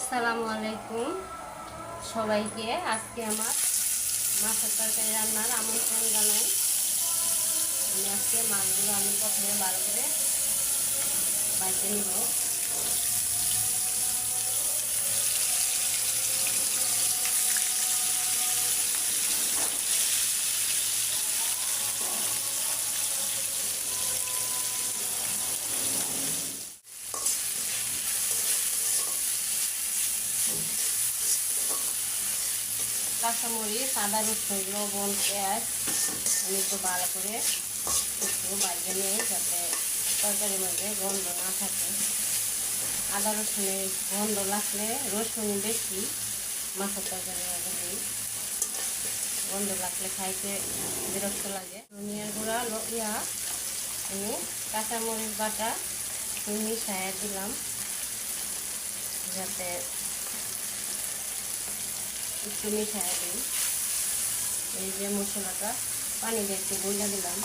আসসালামু আলাইকুম। সবাইকে আজকে আমার মাছের তরকারি রান্নার আমন্ত্রণ জানাই। আমি আজকে মাছগুলো আমি প্রথমে বার করে বাইতে নিব। কাঁচামরিচ আদা, রসুন, লবণ, পেঁয়াজ, আমি একটু ভালো করে একটু বাইরে নিয়ে যাতে তরকারির মধ্যে গন্ধ না থাকে। আদা, রসুনের গন্ধ লাগলে রসুন বেশি মাছের তরকারির মধ্যে দিই। গন্ধ লাগলে খাইতে বিরক্ত লাগে। ধনিয়ার গুঁড়া, ল- ইয়া, আমি কাঁচামরিচ বাটা মিশাইয়া দিলাম। যাতে একটু মিশাই দিই। এই যে মশলাটা, পানি দিয়ে একটু গইলা দিলাম।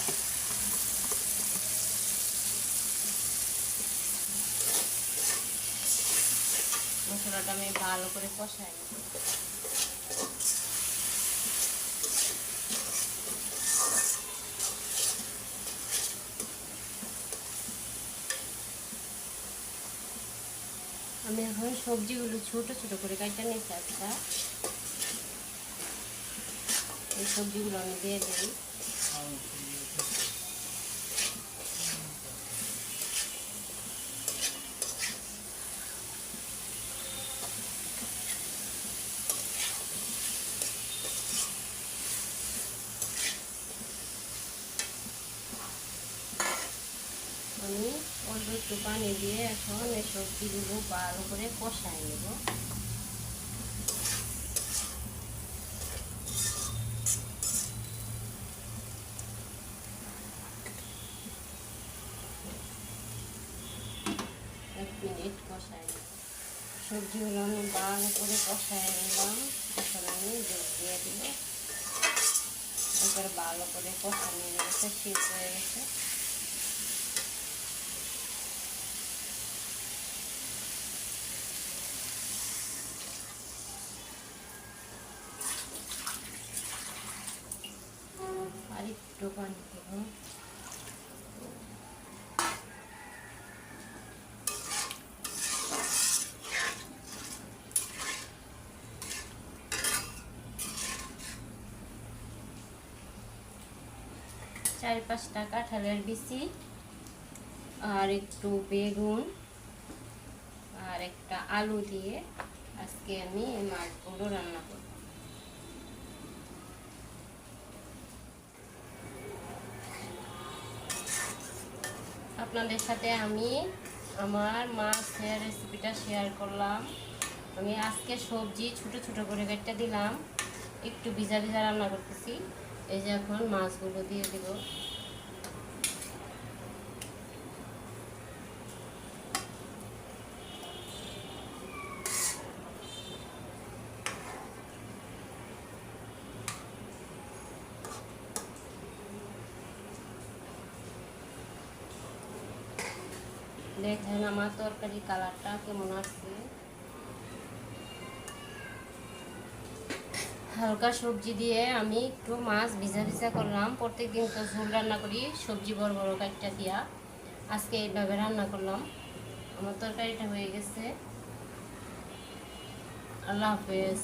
মশলাটা আমি ভালো করে কষাই। আমি এখন সবজিগুলো ছোট ছোট করে কাটা নিচ্ছি আচ্ছা এই সবজিগুলো আমি দিয়ে দিই। আমি অল্প একটু পানি দিয়ে এখন এই সবজিগুলো ভালো করে কষায় নেব। মিনিট কষায় নেব সবজিগুলো আমি ভালো করে কষায় নিলাম এখন আমি দুধ দিয়ে দিব এরপরে ভালো করে কষানো হয়ে গেছে শীত হয়ে গেছে আর একটু পানি দেব চার পাঁচটা কাঁঠালের বিচি আর একটু বেগুন আর একটা আলু দিয়ে আজকে আমি এই মাছগুলো রান্না করব। আপনাদের সাথে আমি আমার মাছের রেসিপিটা শেয়ার করলাম। আমি আজকে সবজি ছোট ছোট করে কেটে দিলাম। একটু ভিজা ভিজা রান্না করতেছি। এই যে এখন মাছগুলো দিয়ে দিব। দেখেন আমার তরকারি কালারটা কেমন আসছে। হালকা সবজি দিয়ে আমি একটু মাছ ভিজা ভিজা করলাম। প্রত্যেক দিন তো ঝোল রান্না করি, সবজি বড় বড় কাঠটা দিয়া। আজকে এইভাবে রান্না করলাম। আমার তরকারিটা হয়ে গেছে। আল্লাহ হাফেজ।